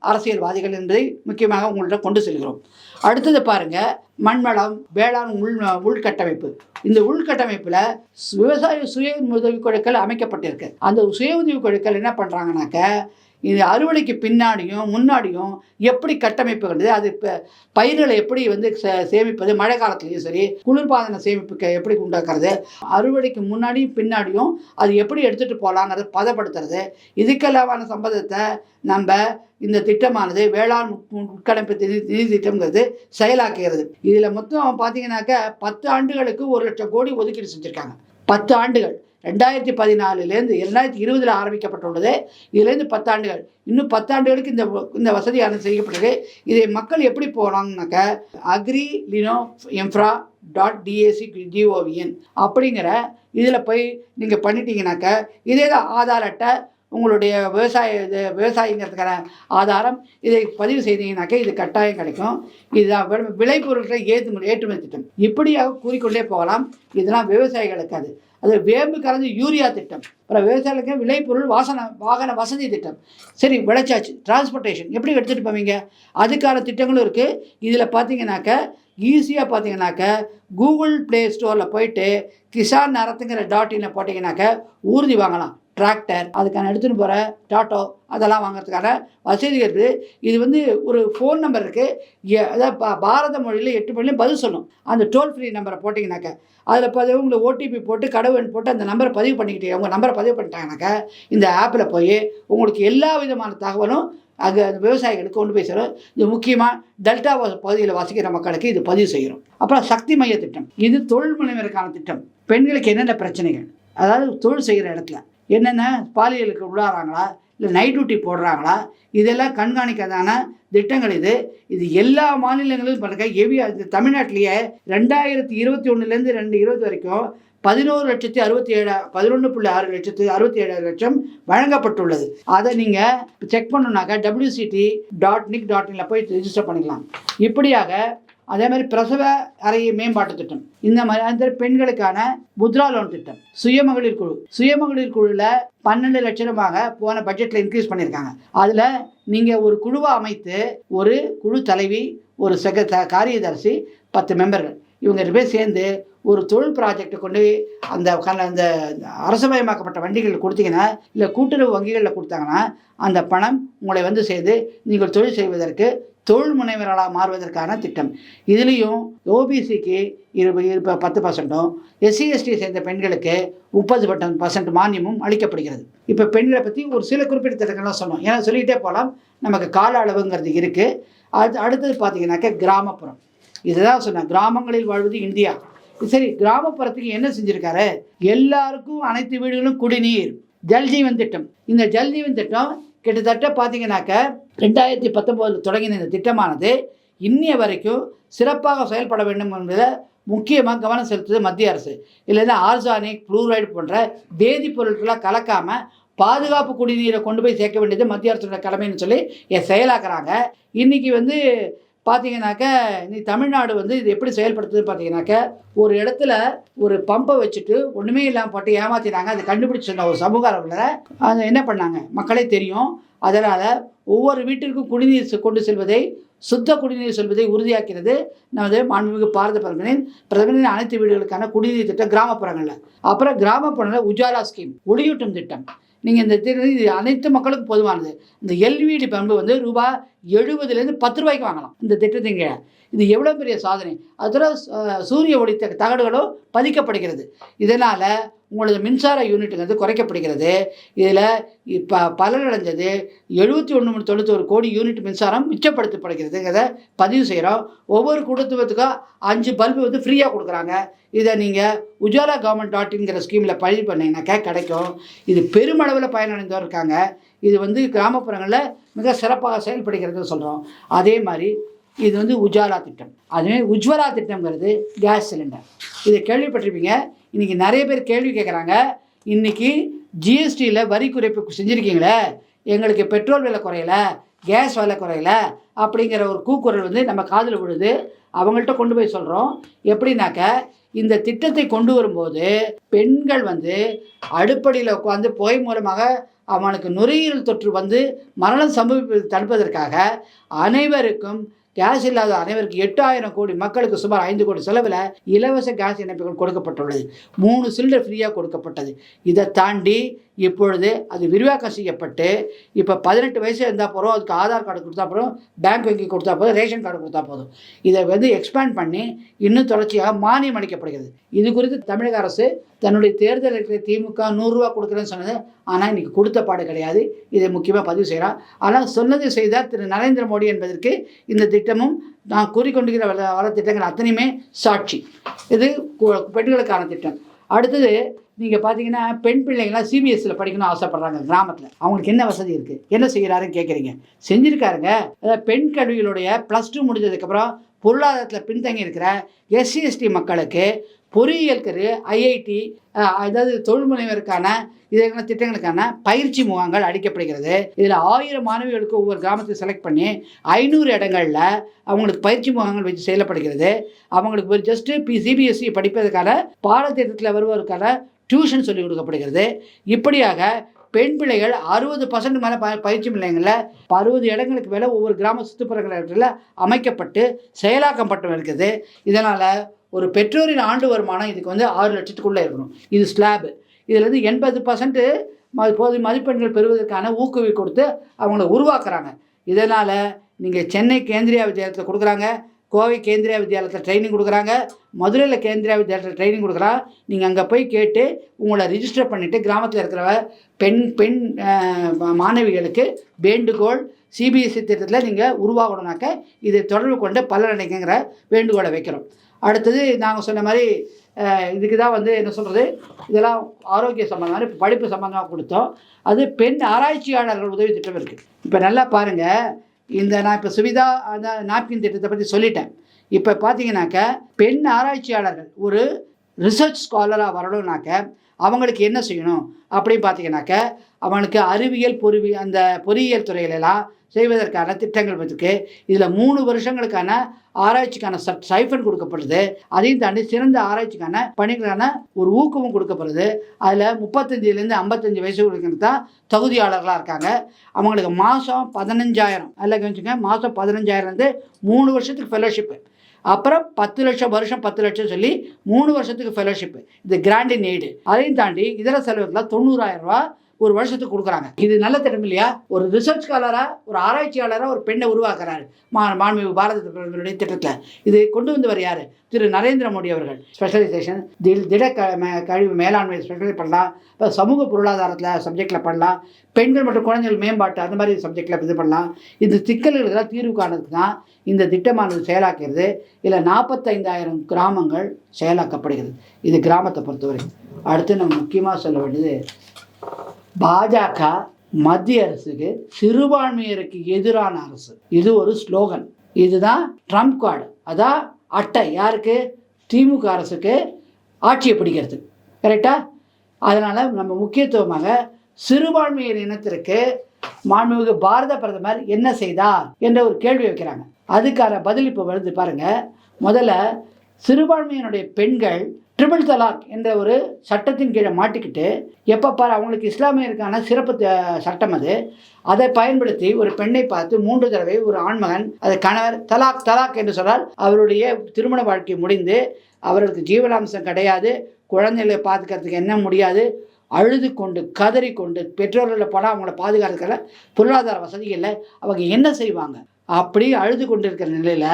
Speaker 1: அரசியல்வாதிகள் என்பதை முக்கியமாக உங்கள்கிட்ட கொண்டு செல்கிறோம். அடுத்தது பாருங்க மண்வளம் வேளாண் உள் உள்கட்டமைப்பு. இந்த உள்கட்டமைப்பில் விவசாய சுய உதவி குழுக்கள் அமைக்கப்பட்டிருக்கு. அந்த சுய உதவி குழுக்கள் என்ன பண்ணுறாங்கனாக்க இது அறுவடைக்கு பின்னாடியும் முன்னாடியும் எப்படி கட்டமைப்புகிறது அது இப்போ பயிர்களை எப்படி வந்து சே- சேமிப்பது மழை காலத்துலையும் சரி குளிர்பாதன சேமிப்புக்கு எப்படி உண்டாக்குறது அறுவடைக்கு முன்னாடியும் பின்னாடியும் அது எப்படி எடுத்துகிட்டு போகலாங்கிறத பதப்படுத்துறது இதுக்கெல்லாமான சம்பந்தத்தை நம்ம இந்த திட்டமானது வேளாண் உட்- நிதி நிதி திட்டம்ங்கிறது செயலாக்குகிறது. இதில் மொத்தம் பார்த்தீங்கன்னாக்க பத்து ஆண்டுகளுக்கு ஒரு லட்சம் கோடி ஒதுக்கீடு செஞ்சுருக்காங்க. பத்து ஆண்டுகள். ரெண்டாயிரத்தி பதினாலுலேருந்து இரண்டாயிரத்தி இருபதில் ஆரம்பிக்கப்பட்டுள்ளது. இதுலேருந்து பத்தாண்டுகள். இன்னும் பத்தாண்டுகளுக்கு இந்த இந்த வசதியானது செய்யப்பட்டது இதை மக்கள் எப்படி போகலாங்கனாக்க அக்ரி லினோ எம்ஃப்ரா டாட் டிஏசி ஜிஓவிஎன் அப்படிங்கிற இதில் போய் நீங்கள் பண்ணிட்டீங்கனாக்க இதே தான் ஆதார் அட்டை உங்களுடைய விவசாய இது விவசாயிங்கிறதுக்கான ஆதாரம். இதை பதிவு செய்தீங்கனாக்க இது கட்டாயம் கிடைக்கும். இதுதான் விளைபொருட்களை ஏற்று ஏற்றுமதி திட்டம். இப்படியாக கூறிக்கொண்டே போகலாம். இதெல்லாம் விவசாயிகளுக்கு அது. அது வேம்பு கலந்து யூரியா திட்டம். அப்புறம் விவசாயிகளுக்கு விளைபொருள் வாசன வாகன வசதி திட்டம். சரி விளைச்சாச்சு. டிரான்ஸ்போர்ட்டேஷன் எப்படி எடுத்துகிட்டு போவீங்க? அதுக்கான திட்டங்களும் இருக்குது இதில் பார்த்தீங்கன்னாக்க ஈஸியாக பார்த்தீங்கன்னாக்க கூகுள் ப்ளே ஸ்டோரில் போயிட்டு கிசான் நரத்துங்கிற டாட் இன்னை போட்டிங்கனாக்க ஊர்தி வாங்கலாம். டிராக்டர் அதுக்கான எடுத்துன்னு போகிற டாட்டோ அதெல்லாம் வாங்குறதுக்கான வசதி இருக்குது. இது வந்து ஒரு ஃபோன் நம்பர் இருக்குது அதாவது பா- பாரத மொழியில் எட்டு மொழியிலும் பதில் சொல்லும். அந்த டோல் ஃப்ரீ நம்பரை போட்டிங்கனாக்க அதில் பதிவு உங்களுக்கு ஓடிபி போட்டு கடவுள் போட்டு அந்த நம்பரை பதிவு பண்ணிக்கிட்டே உங்கள் நம்பரை பதிவு பண்ணிட்டாங்கனாக்கா இந்த ஆப்பில் போய் உங்களுக்கு எல்லா விதமான தகவலும் அங்கே அந்த விவசாயிகளுக்கு கொண்டு போய் சேரும். இது முக்கியமாக டெல்டா பகுதியில் வசிக்கிற மக்களுக்கு இது பதிவு செய்கிறோம் அப்புறம் சக்தி மைய திட்டம். இது தொழில் முனைவருக்கான திட்டம். பெண்களுக்கு என்னென்ன பிரச்சனைகள்? அதாவது தொழில் செய்கிற இடத்துல என்னென்ன? பாலியலுக்கு உள்ளாராங்களா இல்லை நைட் டியூட்டி போடுறாங்களா? இதெல்லாம் கண்காணிக்கிறதான திட்டங்கள் இது. இது எல்லா மாநிலங்களிலும் பண்ணுங்க எவி தமிழ்நாட்டிலேயே ரெண்டாயிரத்தி இருபத்தி ஒன்றுலேருந்து ரெண்டு இருபது வரைக்கும் பதினோரு லட்சத்தி அறுபத்தி ஏழா பதினொன்று புள்ளி ஆறு லட்சத்து அறுபத்தி ஏழு லட்சம் வழங்கப்பட்டுள்ளது. அதை நீங்கள் செக் பண்ணணுன்னாக்கா டபிள்யூசிடி டாட் நிக் டாட் இனில் போய் ரெஜிஸ்டர் பண்ணிக்கலாம். இப்படியாக அதே மாதிரி பிரசவ அறை மேம்பாட்டு திட்டம். இந்த மாதிரி அந்த பெண்களுக்கான முத்ரா லோன் திட்டம். சுயமகளிர் குழு. சுயமகளிர் குழுல பன்னெண்டு லட்சமாக போன பட்ஜெட்டில் இன்க்ரீஸ் பண்ணியிருக்காங்க. அதில் நீங்கள் ஒரு குழுவை அமைத்து ஒரு குழு தலைவி ஒரு செக த- பத்து மெம்பர்கள். இவங்க போய் பேர் சேர்ந்து ஒரு தொழில் ப்ராஜெக்டை கொண்டு போய் அந்த அந்த அரசமயமாக்கப்பட்ட வண்டிகளில் கொடுத்தீங்கன்னா இல்லை கூட்டுறவு வங்கிகளில் கொடுத்தாங்கன்னா அந்த பணம் உங்களை வந்து சேர்ந்து நீங்கள் தொழில் செய்வதற்கு தொழில் முனைவர்களாக மாறுவதற்கான திட்டம். இதுலேயும் ஓபிசிக்கு இருபது இருப பத்து பர்சன்ட்டும் எஸ்சி எஸ்டி சேர்ந்த பெண்களுக்கு முப்பது பட்டன் பர்சன்ட் மானியமும் அளிக்கப்படுகிறது. இப்போ பெண்களை பற்றி ஒரு சில குறிப்பிட்ட திட்டங்கள்லாம் சொன்னோம். ஏன்னா சொல்லிக்கிட்டே போகலாம் நமக்கு கால அளவுங்கிறது இருக்குது அது அடுத்தது பார்த்தீங்கன்னாக்கா கிராமப்புறம். இதுதான் சொன்னேன் கிராமங்களில் வாழ்வது இந்தியா. சரி கிராமப்புறத்துக்கு என்ன செஞ்சுருக்காரு? எல்லாருக்கும் அனைத்து வீடுகளும் குடிநீர் ஜல்ஜீவன் திட்டம். இந்த ஜல்ஜீவன் திட்டம் கிட்டத்தட்ட பார்த்தீங்கன்னாக்க ரெண்டாயிரத்தி பத்தொம்போதில் தொடங்கின இந்த திட்டமானது இன்னிய வரைக்கும் சிறப்பாக செயல்பட வேண்டும் என்பதை முக்கியமாக கவனம் செலுத்துது மத்திய அரசு. இல்லைன்னா ஆர்கானிக் புளூரைடு போன்ற வேதிப்பொருட்களை கலக்காமல் பாதுகாப்பு குடிநீரை கொண்டு போய் சேர்க்க வேண்டியது மத்திய அரசோட கடமைன்னு சொல்லி எ- செயலாக்குறாங்க. இன்றைக்கி வந்து பார்த்தீங்கன்னாக்க நீ தமிழ்நாடு வந்து இது எப்படி செயல்படுத்துது பார்த்தீங்கன்னாக்க ஒரு இடத்துல ஒரு பம்பை வச்சுட்டு ஒன்றுமே இல்லாமல் போட்டு ஏமாத்தினாங்க. அதை கண்டுபிடிச்சிருந்த ஒரு சமூக அளவில் அதை என்ன பண்ணாங்க? மக்களே தெரியும். அதனால் ஒவ்வொரு வீட்டிற்கும் குடிநீர் செ- கொண்டு செல்வதை சுத்த குடிநீர் செல்வதை உறுதியாக்கிறது நமது மாண்புமிகு பாரத பிரதமரின் பிரதமரின் அனைத்து வீடுகளுக்கான குடிநீர் திட்டம் கிராமப்புறங்களில். அப்புறம் கிராமப்புறங்களில் உஜாலா ஸ்கீம் ஒளியூட்டும் திட்டம். நீங்கள் இந்த திட்டம் இது அனைத்து மக்களுக்கும் பொதுவானது. இந்த எல்விடி பம்பு வந்து ரூபாய் எழுபதுலேருந்து பத்து ரூபாய்க்கு வாங்கலாம். இந்த திட்டத்தின் கீழே இது எவ்வளோ பெரிய சாதனை? அதோட சூரிய ஒளி தகடுகளும் பதிக்கப்படுகிறது. இதனால் உங்களது மின்சார யூனிட்டுங்கிறது குறைக்கப்படுகிறது. இதில் இப்போ பலனடைஞ்சது எழுபத்தி ஒன்று தொண்ணூத்தொரு கோடி யூனிட் மின்சாரம் மிச்சப்படுத்தப்படுகிறதுங்கிறத பதிவு செய்கிறோம் ஒவ்வொரு குடும்பத்துக்கும் அஞ்சு பல்பு வந்து ஃப்ரீயாக கொடுக்குறாங்க. இதை நீங்கள் உஜாலா கவர்மெண்ட் டாட் இன்கிற ஸ்கீமில் பதிவு பண்ணிங்கனாக்கா கிடைக்கும். இது பெருமளவில் பயனடைந்தவர் இருக்காங்க. இது வந்து கிராமப்புறங்களில் மிக சிறப்பாக செயல்படுகிறதுன்னு சொல்கிறோம் அதே மாதிரி இது வந்து உஜாலா திட்டம். அதுவே உஜ்வலா திட்டம்ங்கிறது கேஸ் சிலிண்டர். இதை கேள்விப்பட்டிருப்பீங்க. இன்றைக்கி நிறைய பேர் கேள்வி கேட்குறாங்க இன்றைக்கி ஜிஎஸ்டியில் வரி குறைப்பு செஞ்சுருக்கீங்களே. எங்களுக்கு பெட்ரோல் விலை குறையல கேஸ் விலை குறையல அப்படிங்கிற ஒரு கூக்குரல் வந்து நம்ம காதில் விழுது. அவங்கள்ட்ட கொண்டு போய் சொல்கிறோம் எப்படின்னாக்க இந்த திட்டத்தை கொண்டு வரும்போது பெண்கள் வந்து அடுப்படியில் உட்காந்து புகை மூலமாக அவனுக்கு நுரையீரல் தொற்று வந்து மரணம் சம்பவிப்பது தடுப்பதற்காக அனைவருக்கும் கேஸ் இல்லாத அனைவருக்கு எட்டாயிரம் கோடி மக்களுக்கு சுமார் ஐந்து கோடி செலவில் இலவச கேஸ் இணைப்புகள் கொடுக்கப்பட்டுள்ளது. மூணு சிலிண்டர் ஃப்ரீயாக கொடுக்கப்பட்டது. இதை தாண்டி இப்பொழுது அது விரிவாக்கம் செய்யப்பட்டு இப்போ பதினெட்டு வயசு இருந்தால் போகிறோம் அதுக்கு ஆதார் கார்டு கொடுத்தா போதும் பேங்க் வங்கி கொடுத்தா போதும் ரேஷன் கார்டு கொடுத்தா போதும். இதை வந்து எக்ஸ்பேண்ட் பண்ணி இன்னும் தொடர்ச்சியாக மானியம் அளிக்கப்படுகிறது. இது குறித்து தமிழக அரசு தன்னுடைய தேர்தல் இருக்கிற திமுக நூறுரூவா கொடுக்குறேன்னு சொன்னது. ஆனால் இன்றைக்கி கொடுத்த பாடு கிடையாது. இதை முக்கியமாக பதிவு செய்கிறான் ஆனால் சொன்னது செய்தார் திரு நரேந்திர மோடி என்பதற்கு இந்த திட்டமும் நான் கூறிக்கொண்டிருக்கிற வள வள திட்டங்கள் அத்தனையுமே சாட்சி. இது பெண்களுக்கான திட்டம். அடுத்தது நீங்கள் பார்த்தீங்கன்னா பெண் பிள்ளைங்களாம் சிபிஎஸ்சியில் படிக்கணும்னு ஆசைப்படுறாங்க கிராமத்தில். அவங்களுக்கு என்ன வசதி இருக்குது என்ன செய்கிறாருன்னு கேட்குறீங்க செஞ்சுருக்காருங்க. அதாவது பெண் கல்விகளுடைய ப்ளஸ் டூ முடிஞ்சதுக்கப்புறம் பொருளாதாரத்தில் பின்தங்கி இருக்கிற எஸ்சி எஸ்டி மக்களுக்கு பொறியியல் கரு ஐஐடி அதாவது தொழில் முனைவருக்கான இதற்கான திட்டங்களுக்கான பயிற்சி முகாம்கள் அளிக்கப்படுகிறது. இதில் ஆயிரம் மாணவிகளுக்கு ஒவ்வொரு கிராமத்தை செலக்ட் பண்ணி ஐநூறு இடங்களில் அவங்களுக்கு பயிற்சி முகாம்கள் வச்சு செயல்படுகிறது. அவங்களுக்கு ஒரு ஜஸ்ட்டு பி சிபிஎஸ்சி படிப்பதற்கான பாடத்திட்டத்தில் வருவதற்கான டியூஷன் சொல்லிக் கொடுக்கப்படுகிறது. இப்படியாக பெண் பிள்ளைகள் அறுபது பர்சன்ட் மேலே ப பயிற்சி நிலையங்களில் அறுபது இடங்களுக்கு மேலே ஒவ்வொரு கிராம சுற்றுப்புறங்களில் அமைக்கப்பட்டு செயலாக்கப்பட்டு இருக்குது இதனால் ஒரு பெற்றோரின் ஆண்டு வருமானம் இதுக்கு வந்து ஆறு லட்சத்துக்குள்ளே இருக்கணும். இது ஸ்லாபு இதுலேருந்து எண்பது பர்சன்ட்டு போது மதிப்பெண்கள் பெறுவதற்கான ஊக்குவி கொடுத்து அவங்கள உருவாக்குறாங்க. இதனால் நீங்கள் சென்னை கேந்திரியா வித்யாலயத்தில் கொடுக்குறாங்க. கோவை கேந்திரியா வித்யாலயத்தில் ட்ரைனிங் கொடுக்குறாங்க. மதுரையில் கேந்திரியா வித்யாலயத்தில் ட்ரைனிங் கொடுக்குறாங்க நீங்கள் அங்கே போய் கேட்டு உங்களை ரிஜிஸ்டர் பண்ணிவிட்டு கிராமத்தில் இருக்கிற பெண் பெண் மாணவிகளுக்கு வேண்டுகோள் சிபிஎஸ்சி திட்டத்தில் நீங்கள் உருவாகணுனாக்க இதை தொடர்பு கொண்டு பலனடைங்கிற வேண்டுகோளை வைக்கிறோம். அடுத்தது நாங்கள் சொன்ன மாதிரி இதுக்கு தான் வந்து என்ன சொல்கிறது இதெல்லாம் ஆரோக்கிய சம்பந்தமான படிப்பு சம்பந்தமாக கொடுத்தோம். அது பெண் ஆராய்ச்சியாளர்கள் உதவி திட்டம் இருக்குது இப்போ நல்லா பாருங்கள் இந்த நான் இப்போ சுவிதா அந்த நாப்கின் திட்டத்தை பற்றி சொல்லிட்டேன். இப்போ பார்த்தீங்கன்னாக்க பெண் ஆராய்ச்சியாளர்கள் ஒரு ரிசர்ச் ஸ்காலராக வரணும்னாக்க அவங்களுக்கு என்ன செய்யணும்? அப்படின்னு பார்த்தீங்கன்னாக்க அவனுக்கு அறிவியல் பொறிவி அந்த பொறியியல் துறையிலெல்லாம் செய்வதற்கான திட்டங்கள் வச்சுருக்கு. இதில் மூணு வருஷங்களுக்கான ஆராய்ச்சிக்கான சட் சைஃபன் கொடுக்கப்படுது. அதையும் தாண்டி சிறந்த ஆராய்ச்சிக்கான பணிக்கான ஒரு ஊக்கமும் கொடுக்கப்படுது. அதில் முப்பத்தஞ்சிலேருந்து ஐம்பத்தஞ்சு வயசுகளுக்கு தான் தகுதியாளர்களாக இருக்காங்க. அவங்களுக்கு மாதம் பதினஞ்சாயிரம். அதில் வச்சுக்கோங்க மாதம் பதினஞ்சாயிரம்லேருந்து மூணு வருஷத்துக்கு ஃபெலோஷிப்பு அப்புறம் பத்து லட்சம் வருஷம் பத்து லட்சம் சொல்லி மூணு வருஷத்துக்கு ஃபெலோஷிப்பு இது கிராண்டின் எய்டு அதையும் தாண்டி இதர செலவுகளில் தொண்ணூறாயிரம் ரூபா ஒரு வருஷத்துக்கு கொடுக்குறாங்க. இது நல்ல திட்டம் இல்லையா? ஒரு ரிசர்ச் ஸ்காலராக ஒரு ஆராய்ச்சியாளராக ஒரு பெண்ணை உருவாக்குறாரு. மா மாண்பு பாரத திட்டத்தில். இது கொண்டு வந்தவர் யார்? திரு நரேந்திர மோடி அவர்கள். ஸ்பெஷலைசேஷன் தில் திட க மே- கழிவு மேலாண்மை ஸ்பெஷலைஸ் பண்ணலாம். இப்போ சமூக பொருளாதாரத்தில் சப்ஜெக்டில் பண்ணலாம். பெண்கள் மற்றும் குழந்தைகள் மேம்பாட்டு அந்த மாதிரி சப்ஜெக்டில் இது பண்ணலாம். இந்த சிக்கல்களுக்கெல்லாம் தீர்வு காணதுக்கு தான் இந்த திட்டமானது செயலாக்கிறது. இல்லை நாற்பத்தைந்தாயிரம் கிராமங்கள் செயலாக்கப்படுகிறது. இது கிராமத்தை பொறுத்தவரை. அடுத்து நம்ம முக்கியமாக சொல்ல வேண்டியது பாஜக மத்திய அரசுக்கு சிறுபான்மையருக்கு எதிரான அரசு. இது ஒரு ஸ்லோகன். இதுதான் ட்ரம்ப் கார்டு. அதான் அட்டை. யாருக்கு? திமுக அரசுக்கு ஆட்சியை பிடிக்கிறது கரெக்டா அதனால் நம்ம முக்கியத்துவமாக சிறுபான்மையர் இனத்திற்கு மாண்புமிகு பாரத பிரதமர் என்ன செய்தார் என்ற ஒரு கேள்வி வைக்கிறாங்க. அதுக்கான பதில் இப்போ வருது பாருங்க. முதல்ல சிறுபான்மையினுடைய பெண்கள் ட்ரிபிள் தலாக் என்ற ஒரு சட்டத்தின் கீழே மாட்டிக்கிட்டு எப்போ பாரு அவங்களுக்கு இஸ்லாமியருக்கான சிறப்பு த- சட்டம் அது. அதை பயன்படுத்தி ஒரு பெண்ணை பார்த்து மூன்று தடவை ஒரு ஆண்மகன் அது கணவர் தலாக் தலாக் என்று சொன்னால் அவருடைய திருமண வாழ்க்கை முடிந்து அவர்களுக்கு ஜீவனாம்சம் கிடையாது குழந்தைகளை பார்த்துக்கிறதுக்கு என்ன முடியாது அழுது கொண்டு கதறி கொண்டு பெற்றோர்களை படம் அவங்கள பாதுகாக்கிறதுக்கான பொருளாதார வசதி இல்லை அவங்க என்ன செய்வாங்க? அப்படி அழுது கொண்டிருக்கிற நிலையில்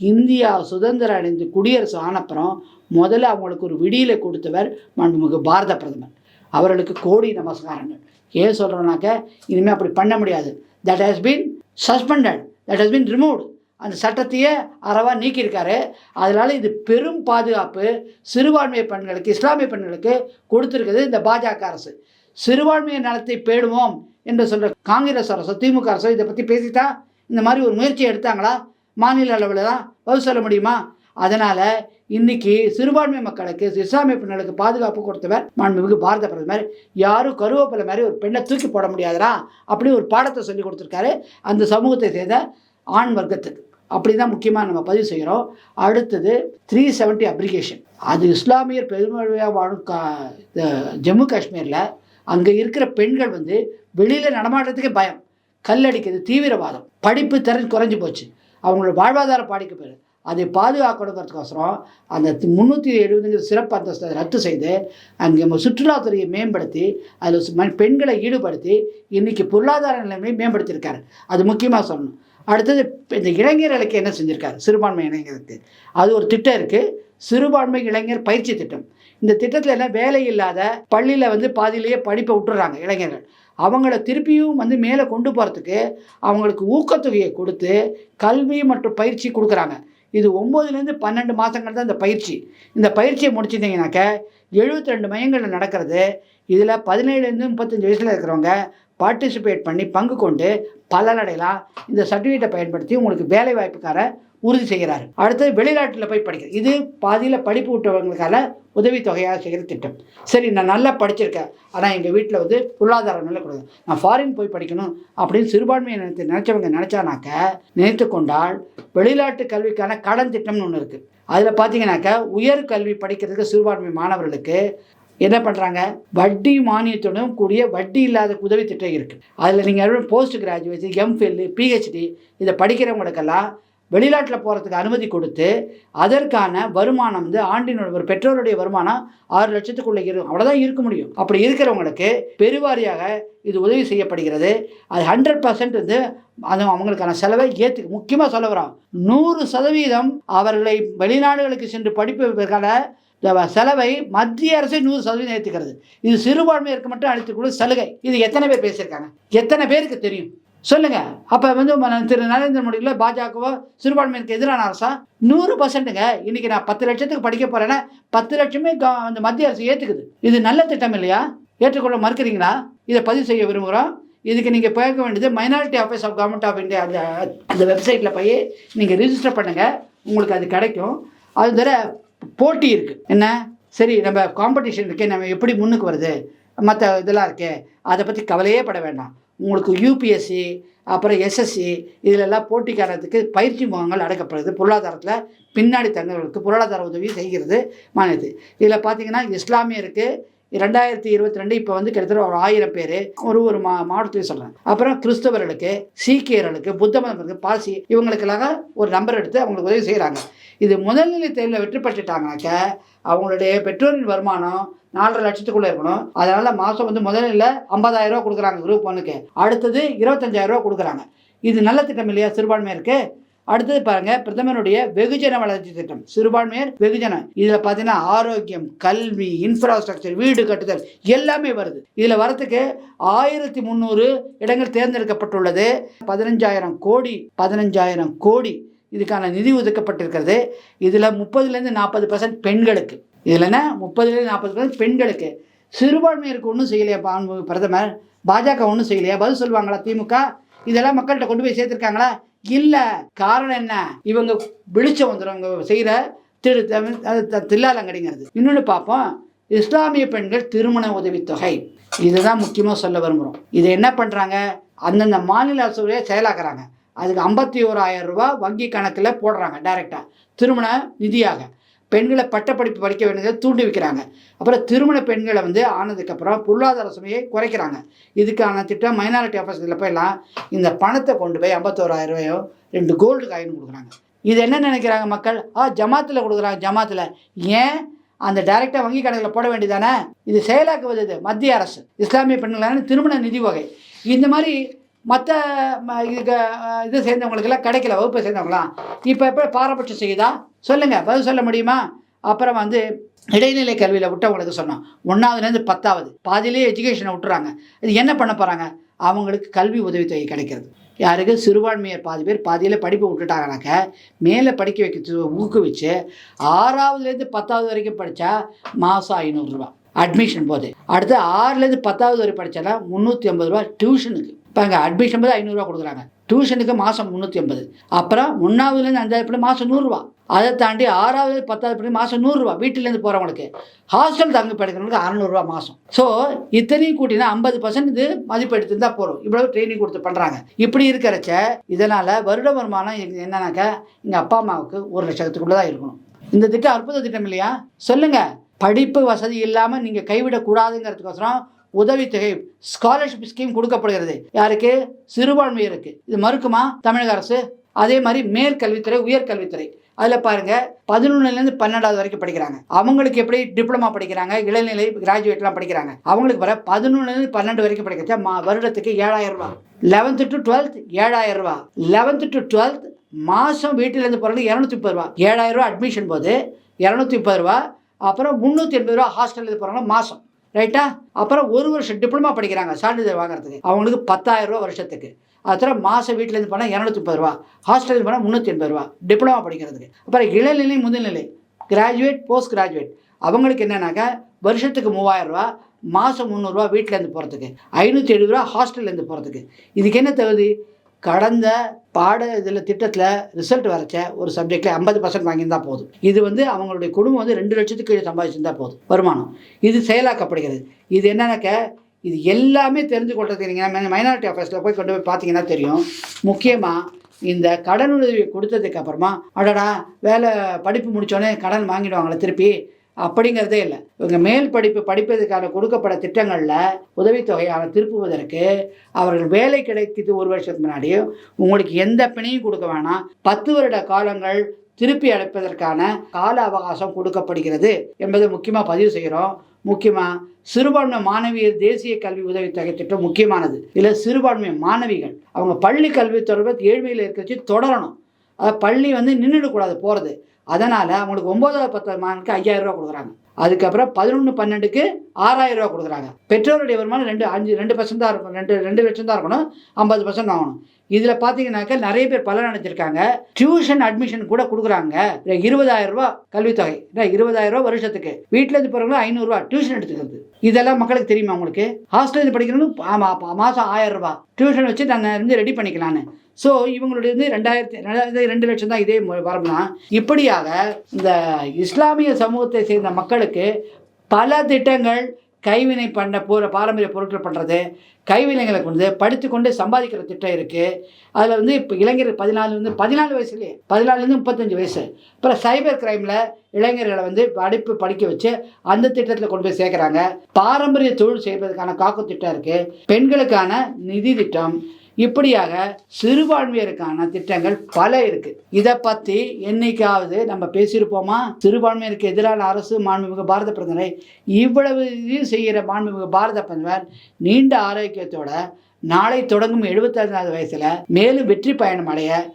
Speaker 1: இந்தியா சுதந்திரம் அடைந்து குடியரசு ஆனப்புறம் முதல்ல அவங்களுக்கு ஒரு விடியலை கொடுத்தவர் மாண்புமிகு பாரத பிரதமர். அவர்களுக்கு கோடி நமஸ்காரங்கள். ஏன் சொல்கிறோன்னாக்க இனிமேல் அப்படி பண்ண முடியாது. That has been suspended that has been removed அந்த சட்டத்தையே அறவா நீக்கியிருக்காரு. அதனால இது பெரும் பாதுகாப்பு. சிறுபான்மை பெண்களுக்கு இஸ்லாமிய பெண்களுக்கு கொடுத்துருக்குது இந்த பாஜக அரசு. சிறுபான்மைய நலத்தை பேடுவோம் என்று சொல்கிற காங்கிரஸ் அரசோ திமுக அரசோ இதை பற்றி பேசிட்டா இந்த மாதிரி ஒரு முயற்சி எடுத்தாங்களா? மாநில அளவில் தான் வகு சொல்ல முடியுமா? அதனால் இன்னைக்கு சிறுபான்மை மக்களுக்கு இஸ்லாமிய பெண்களுக்கு பாதுகாப்பு கொடுத்தவர் மாண்புமிகு பாரத பிரதமர். யாரும் கருவேப்பிலை மாதிரி ஒரு பெண்ணை தூக்கி போட முடியாதுரா அப்படி ஒரு பாடத்தை சொல்லி கொடுத்துருக்காரு. அந்த சமூகத்தை சேர்ந்த ஆண் வர்க்கத்துக்கு. அப்படி தான் முக்கியமாக நம்ம பதிவு செய்கிறோம் அடுத்தது த்ரீ செவன்ட்டி அப்ளிகேஷன் அது இஸ்லாமியர் பெருமொழியாக வாழும் கா இந்த ஜம்மு காஷ்மீரில் அங்கே இருக்கிற பெண்கள் வந்து வெளியில் நடமாடுறதுக்கே பயம். கல்லடிக்கிறது தீவிரவாதம். படிப்பு திறன் குறைஞ்சி போச்சு. அவங்களோட வாழ்வாதாரம் பாடிக்கு போயிடுது அதை பாதுகாக்கணுங்கிறதுக்கோசரம் அந்த முந்நூற்றி எழுபதுங்கிற சிறப்பு அந்தஸ்தை ரத்து செய்து அங்கே நம்ம சுற்றுலாத்துறையை மேம்படுத்தி அதில் பெண்களை ஈடுபடுத்தி இன்றைக்கி பொருளாதார நிலைமையை மேம்படுத்தியிருக்காரு. அது முக்கியமாக சொல்லணும். அடுத்தது இந்த இளைஞர்களுக்கு என்ன செஞ்சுருக்காரு? சிறுபான்மை இளைஞருக்கு அது ஒரு திட்டம் இருக்குது சிறுபான்மை இளைஞர் பயிற்சி திட்டம். இந்த திட்டத்தில் எல்லாம் வேலை இல்லாத பள்ளியில் வந்து பாதியிலேயே படிப்பை விட்டுறாங்க இளைஞர்கள். அவங்கள திருப்பியும் வந்து மேலே கொண்டு போகிறதுக்கு அவங்களுக்கு ஊக்கத்தொகையை கொடுத்து கல்வி மற்றும் பயிற்சி கொடுக்குறாங்க. இது ஒம்போதுலேருந்து பன்னெண்டு மாதங்கள் தான் இந்த பயிற்சி. இந்த பயிற்சியை முடிச்சிட்டிங்கனாக்க எழுபத்தி ரெண்டு மையங்களில் நடக்கிறது. இதில் பதினேழுலேருந்து முப்பத்தஞ்சு வயசில் இருக்கிறவங்க பார்ட்டிசிபேட் பண்ணி பங்கு கொண்டு பலனடையலாம். இந்த சர்டிஃபிகேட்டை பயன்படுத்தி உங்களுக்கு வேலை வாய்ப்புக்கார உறுதி செய்கிறாரு. அடுத்தது வெளிநாட்டில் போய் படிக்கிறது. இது பாதியில் படிப்பு விட்டவங்களுக்கான உதவித்தொகையாக செய்கிற திட்டம். சரி நான் நல்லா படிச்சிருக்கேன். ஆனால் எங்கள் வீட்டில் வந்து பொருளாதாரம் நல்லா கொடுங்க. நான் ஃபாரின் போய் படிக்கணும் அப்படின்னு சிறுபான்மையை நினைத்து நினச்சவங்க நினச்சானாக்க நினைத்து கொண்டால் வெளிநாட்டு கல்விக்கான கடன் திட்டம்னு ஒன்று இருக்குது அதில் பார்த்தீங்கன்னாக்க உயர் கல்வி படிக்கிறதுக்கு சிறுபான்மை மாணவர்களுக்கு என்ன பண்ணுறாங்க வட்டி மானியத்துடன் கூடிய வட்டி இல்லாத உதவி திட்டம் இருக்குது அதில் நீங்கள் போஸ்ட் கிராஜுவேட் எம்ஃபில் பிஹெச்டி இதை படிக்கிறவங்களுக்கெல்லாம் வெளிநாட்டில் போகிறதுக்கு அனுமதி கொடுத்து அதற்கான வருமானம் வந்து ஆண்டினுடைய ஒரு பெற்றோருடைய வருமானம் ஆறு லட்சத்துக்குள்ளே இருக்கும் அவ்வளோதான் இருக்க முடியும். அப்படி இருக்கிறவங்களுக்கு பெருவாரியாக இது உதவி செய்யப்படுகிறது. அது ஹண்ட்ரட் பர்சன்ட் வந்து அது அவங்களுக்கான செலவை ஏற்று முக்கியமாக சொல்ல வரோம் நூறு சதவீதம் அவர்களை வெளிநாடுகளுக்கு சென்று படிப்பதற்கான செலவை மத்திய அரசு நூறு சதவீதம் ஏற்றுக்கிறது இது சிறுபான்மையருக்கு மட்டும் அளித்துக்கூடிய சலுகை. இது எத்தனை பேர் பேசியிருக்காங்க? எத்தனை பேருக்கு தெரியும்? சொல்லுங்க. அப்போ வந்து திரு நரேந்திர மோடியில் பாஜகவோ சிறுபான்மையினருக்கு எதிரான அரசா? நூறு பர்சன்ட்டுங்க இன்னைக்கு நான் பத்து லட்சத்துக்கு படிக்க போறேன்னா பத்து லட்சமே க- அந்த மத்திய அரசு ஏற்றுக்குது இது நல்ல திட்டம் இல்லையா? ஏற்றுக்கொள்ள மறுக்கிறீங்களா? இதை பதிவு செய்ய விரும்புகிறோம். இதுக்கு நீங்கள் பார்க்க வேண்டியது minority office of government of India அந்த அந்த வெப்சைட்டில் போய் நீங்கள் ரிஜிஸ்டர் பண்ணுங்கள் உங்களுக்கு அது கிடைக்கும். அது தவிர போட்டி இருக்குது என்ன? சரி நம்ம காம்படிஷன் இருக்கே நம்ம எப்படி முன்னுக்கு வருது? மற்ற இதெல்லாம் இருக்கே அதை பற்றி கவலையே பட வேண்டாம். உங்களுக்கு யூபிஎஸ்சி அப்புறம் எஸ்எஸ்சி இதிலெல்லாம் போட்டிக்காரத்துக்கு பயிற்சி முகங்கள் அடக்கப்படுது பொருளாதாரத்தில் பின்னாடி தங்கவர்களுக்கு பொருளாதார உதவி செய்கிறது. மாநிலத்து இதில் பார்த்தீங்கன்னா இஸ்லாமியருக்கு ரெண்டாயிரத்தி இருபத்தி ரெண்டு இப்போ வந்து கிட்டத்தட்ட ஒரு ஆயிரம் பேர் ஒரு ஒரு மா மாவட்டத்தையும் சொல்கிறாங்க அப்புறம் கிறிஸ்தவர்களுக்கு சீக்கியர்களுக்கு புத்த மதத்திற்கு பாசி இவங்களுக்கெல்லாம் ஒரு நம்பர் எடுத்து அவங்களுக்கு உதவி செய்கிறாங்க இது முதல்நிலை தேர்வில் வெற்றி பெற்றுட்டாங்கனாக்க அவங்களுடைய பெற்றோரின் வருமானம் நாலரை லட்சத்துக்குள்ளே இருக்கணும். அதனால மாதம் வந்து முதல்ல ஐம்பதாயிரம் ரூபா கொடுக்குறாங்க குரூப் ஒன்றுக்கு அடுத்தது இருபத்தஞ்சாயிரம் ரூபா கொடுக்குறாங்க. இது நல்ல திட்டம் இல்லையா? சிறுபான்மையருக்கு அடுத்தது பாருங்க பிரதமருடைய வெகுஜன வளர்ச்சி திட்டம். சிறுபான்மையர் வெகுஜனம். இதுல பாத்தீங்கன்னா ஆரோக்கியம் கல்வி இன்ஃப்ராஸ்ட்ரக்சர் வீடு கட்டுதல் எல்லாமே வருது. இதுல வரத்துக்கு ஆயிரத்தி முந்நூறு இடங்கள் தேர்ந்தெடுக்கப்பட்டுள்ளது. பதினஞ்சாயிரம் கோடி பதினஞ்சாயிரம் கோடி இதுக்கான நிதி ஒதுக்கப்பட்டிருக்கிறது. இதில் முப்பதுலேருந்து நாற்பது பர்சன்ட் பெண்களுக்கு. இதுல என்ன? முப்பதுலேருந்து நாற்பது பர்சன்ட் பெண்களுக்கு. சிறுபான்மையருக்கு ஒன்றும் செய்யலையா பிரதமர். பாஜக ஒன்றும் செய்யலையா பதில் சொல்லுவாங்களா திமுக? இதெல்லாம் மக்கள்கிட்ட கொண்டு போய் சேர்த்துருக்காங்களா? இல்லை காரணம் என்ன? இவங்க வெளிச்சம் வந்துடும் செய்கிற திரு தமிழ் அது த- தில்லாலங்கடிங்கிறது. இன்னொன்று பார்ப்போம். இஸ்லாமிய பெண்கள் திருமண உதவித்தொகை. இதுதான் முக்கியமாக சொல்ல விரும்புகிறோம் இதை என்ன பண்ணுறாங்க அந்தந்த மாநில அரசுடைய செயலாக்குறாங்க. அதுக்கு ஐம்பத்தி ஓராயிரம் ரூபா வங்கி கணக்கில் போடுறாங்க டைரெக்டாக திருமண நிதியாக. பெண்களை பட்டப்படிப்பு படிக்க வேண்டியதை தூண்டி வைக்கிறாங்க. அப்புறம் திருமண பெண்களை வந்து ஆனதுக்கப்புறம் பொருளாதார சுமையை குறைக்கிறாங்க. இதுக்கான திட்டம் மைனாரிட்டி ஆஃபீஸில் போயெல்லாம் இந்த பணத்தை கொண்டு போய் ஐம்பத்தோராயிரம் ரூபாயோ ரெண்டு கோல்டு காயின் கொடுக்குறாங்க. இது என்ன நினைக்கிறாங்க மக்கள்? ஆ ஜமாத்தில் கொடுக்குறாங்க ஜமாத்தில். ஏன்? அந்த டைரக்டாக வங்கி கணக்கில் போட வேண்டியதானே? இது செயலாக்குவது இது மத்திய அரசு. இஸ்லாமிய பெண்களான திருமண நிதி வகை. இந்த மாதிரி மற்ற இதுக்கு இது சேர்ந்தவங்களுக்கெல்லாம் கிடைக்கல வகுப்பை சேர்ந்தவங்களாம். இப்போ எப்போ பாரபட்சம் செய்யுதா? சொல்லுங்கள் பதில் சொல்ல முடியுமா? அப்புறம் வந்து இடைநிலை கல்வியில் விட்டவங்களுக்கு சொன்னோம். ஒன்றாவதுலேருந்து பத்தாவது பாதியிலே எஜுகேஷனை விட்டுறாங்க. இது என்ன பண்ண போகிறாங்க அவங்களுக்கு கல்வி உதவித்தொகை கிடைக்கிறது. யாருக்கு? சிறுபான்மையர் பாதி பேர் பாதியில் படிப்பு விட்டுட்டாங்கனாக்க மேலே படிக்க வைக்க ஊக்குவிச்சு ஆறாவதுலேருந்து பத்தாவது வரைக்கும் படித்தா மாதம் ஐநூறுரூவா அட்மிஷன் போது. அடுத்து ஆறுலேருந்து பத்தாவது வரை படித்தானா முந்நூற்றி ஐம்பது ரூபா டியூஷனுக்கு இப்போ அங்கே அட்மிஷன் போது ஐநூறுரூவா கொடுக்குறாங்க. டியூஷனுக்கு மாதம் முந்நூற்றி ஐம்பது. அப்புறம் ஒன்றாவதுலேருந்து அஞ்சாவது படி மாதம் நூறுரூவா அதை தாண்டி ஆறாவது பத்தாவது படி மாதம் நூறுரூவா வீட்டிலேருந்து போகிறவங்களுக்கு ஹாஸ்டல் தங்க படிக்கிறவங்களுக்கு அறநூறுவா மாதம் ஸோ இத்தனையும் கூட்டினா ஐம்பது பர்சன்ட் இது மதிப்பு எடுத்துருந்தா போகிறோம் இவ்வளவு ட்ரைனிங் கொடுத்து பண்ணுறாங்க இப்படி இருக்கிறச்ச இதனால் வருட வருமானம் என்னன்னாக்கா எங்கள் அப்பா அம்மாவுக்கு ஒரு லட்சத்துக்குள்ளே தான் இருக்கணும். இந்த திட்டம் அற்புத திட்டம் இல்லையா? சொல்லுங்கள் படிப்பு வசதி இல்லாமல் நீங்கள் கைவிடக்கூடாதுங்கிறதுக்கோசரம் உதவித்தொகை ஸ்காலர்ஷிப் ஸ்கீம் கொடுக்கப்படுகிறது. யாருக்கு? சிறுபான்மையருக்கு இது மறுக்குமா? தமிழக அரசு? அதே மாதிரி மேற்கல்வித்துறை உயர்கல்வித்துறை. அதில் பாருங்க பதினொன்னுலேருந்து பன்னெண்டாவது வரைக்கும் படிக்கிறாங்க. அவங்களுக்கு எப்படி டிப்ளமா படிக்கிறாங்க இளநிலை கிராஜுவேட்லாம் படிக்கிறாங்க. அவங்களுக்கு வர பதினொன்னுலேருந்து பன்னெண்டு வரைக்கும் படிக்கிறச்சா மா வருடத்துக்கு ஏழாயிரம் ரூபா. லெவன்த்து டு டுவெல்த் ஏழாயிரம் ரூபா. லெவன்த்து டு டுவெல்த் மாதம் வீட்டிலேருந்து போகிறது இரநூத்தி முப்பது ரூபா. ஏழாயிரம் ரூபா அட்மிஷன் போது இரநூத்தி முப்பது ரூபா. அப்புறம் முந்நூற்றி எண்பது ரூபா ஹாஸ்டலில் போகிறாங்க மாதம் ரைட்டா அப்புறம் ஒரு வருஷம் டிப்ளமா படிக்கிறாங்க சான்றிதழ் வாங்குறதுக்கு. அவங்களுக்கு பத்தாயிரம் ரூபா வருஷத்துக்கு. அப்புறம் மாதம் வீட்டிலேருந்து போனால் இரநூத்தி முப்பது ரூபா ஹாஸ்டலுக்கு போனால் முந்நூற்றி எண்பது ரூபா டிப்ளமா படிக்கிறதுக்கு. அப்புறம் இளநிலை முதுநிலை கிராஜுவேட் போஸ்ட் கிராஜுவேட் அவங்களுக்கு என்னென்னாக்கா வருஷத்துக்கு மூவாயிரம் ரூபா மாதம் முந்நூறுரூவா வீட்டிலேருந்து போகிறதுக்கு ஐநூற்றி எழுபது ரூபா ஹாஸ்டல்லேருந்து போகிறதுக்கு இதுக்கு என்ன தகுதி? கடந்த பாட இதில் திட்டத்தில் ரிசல்ட் வரைச்ச ஒரு சப்ஜெக்டில் ஐம்பது பர்சன்ட் வாங்கியிருந்தா போதும். இது வந்து அவங்களுடைய குடும்பம் வந்து ரெண்டு லட்சத்துக்கு சம்பாதிச்சிருந்தா போதும். வருமானம். இது செயலாக்கப்படுகிறது. இது என்னன்னாக்க இது எல்லாமே தெரிஞ்சு கொள்றது நீங்கள் மைனாரிட்டி ஆஃபீஸில் போய் கொண்டு போய் பார்த்தீங்கன்னா தெரியும். முக்கியமாக இந்த கடன் உதவி கொடுத்ததுக்கு அப்புறமா அடடா வேலை படிப்பு முடிச்சோடனே கடன் வாங்கிடுவாங்களே திருப்பி அப்படிங்கிறதே இல்லை. இவங்க மேல் படிப்பு படிப்பதற்கான கொடுக்கப்பட்ட திட்டங்களில் உதவித்தொகையான திருப்புவதற்கு அவர்கள் வேலை கிடைத்தது ஒரு வருஷத்துக்கு முன்னாடியும் உங்களுக்கு எந்த பிணையும் கொடுக்க வேணாம். பத்து வருட காலங்கள் திருப்பி அழைப்பதற்கான கால அவகாசம் கொடுக்கப்படுகிறது என்பதை முக்கியமாக பதிவு செய்கிறோம். முக்கியமாக சிறுபான்மை மாணவியர் தேசிய கல்வி உதவித்தொகை திட்டம் முக்கியமானது. இதில் சிறுபான்மை மாணவிகள் அவங்க பள்ளி கல்வி தொடர்பு ஏழ்மையில் இருக்கிறச்சு தொடரணும். அதாவது பள்ளி வந்து நின்றுடக்கூடாது போகிறது அதனால் அவங்களுக்கு ஒம்போதாவது பத்தாவது மாதத்துக்கு ஐயாயிரம் ரூபா கொடுக்குறாங்க. அதுக்கப்புறம் பதினொன்று பன்னெண்டுக்கு ஆறாயிரம் ரூபா கொடுக்குறாங்க. பெற்றோருடைய வருமானம் ரெண்டு அஞ்சு ரெண்டு பர்சன்ட் தான் இருக்கும் ரெண்டு ரெண்டு லட்சம் தான் இருக்கணும். ஐம்பது பர்சன்ட் ஆகணும். இதில் பார்த்தீங்கன்னாக்கா நிறைய பேர் பலன் அடைஞ்சிருக்காங்க. டியூஷன் அட்மிஷன் கூட கொடுக்குறாங்க. இருபதாயிரம் ரூபா கல்வித்தொகை. இல்லை இருபதாயிரம் ரூபா வருஷத்துக்கு. வீட்டில் இருந்து போகிறவங்க ஐநூறுரூவா டியூஷன் எடுத்துக்கிறது. இதெல்லாம் மக்களுக்கு தெரியுமா உங்களுக்கு? ஹாஸ்டலில் படிக்கிறவங்க மாதம் ஆயிரம் ரூபா டியூஷன் வச்சு நான் இருந்து ரெடி பண்ணிக்கலான்னு. ஸோ இவங்களுடைய வந்து ரெண்டாயிரத்தி ரெண்டாயிரத்தி ரெண்டு லட்சம் தான் இதே மு- வரம்னா இப்படியாக இந்த இஸ்லாமிய சமூகத்தை சேர்ந்த மக்களுக்கு பல திட்டங்கள் கைவினை பண்ண போகிற பாரம்பரிய பொருட்கள் பண்ணுறது கைவினைகளை கொண்டு படித்து கொண்டு சம்பாதிக்கிற திட்டம் இருக்குது அதில் வந்து இப்போ இளைஞர் பதினாலு வந்து பதினாலு வயசுலேயே பதினாலுலேருந்து முப்பத்தஞ்சு வயசு. அப்புறம் சைபர் கிரைமில் இளைஞர்களை வந்து படிப்பு படிக்க வச்சு அந்த திட்டத்தில் கொண்டு போய் சேர்க்குறாங்க. பாரம்பரிய தொழில் செய்வதற்கான காக்கு திட்டம் இருக்குது பெண்களுக்கான நிதி திட்டம் இப்படியாக சிறுபான்மையருக்கான திட்டங்கள் பல இருக்கு. இதை பத்தி என்னைக்காவது நம்ம பேசியிருப்போமா? சிறுபான்மையருக்கு எதிரான அரசு மாண்புமிகு பாரத பிரதமரை இவ்வளவு இதையும் செய்கிற மாண்புமிகு பாரத பிரதமர் நீண்ட ஆரோக்கியத்தோட நாளை தொடங்கும் எழுபத்தஞ்சாவது வயசுல மேலும் வெற்றி பயணம் அடைய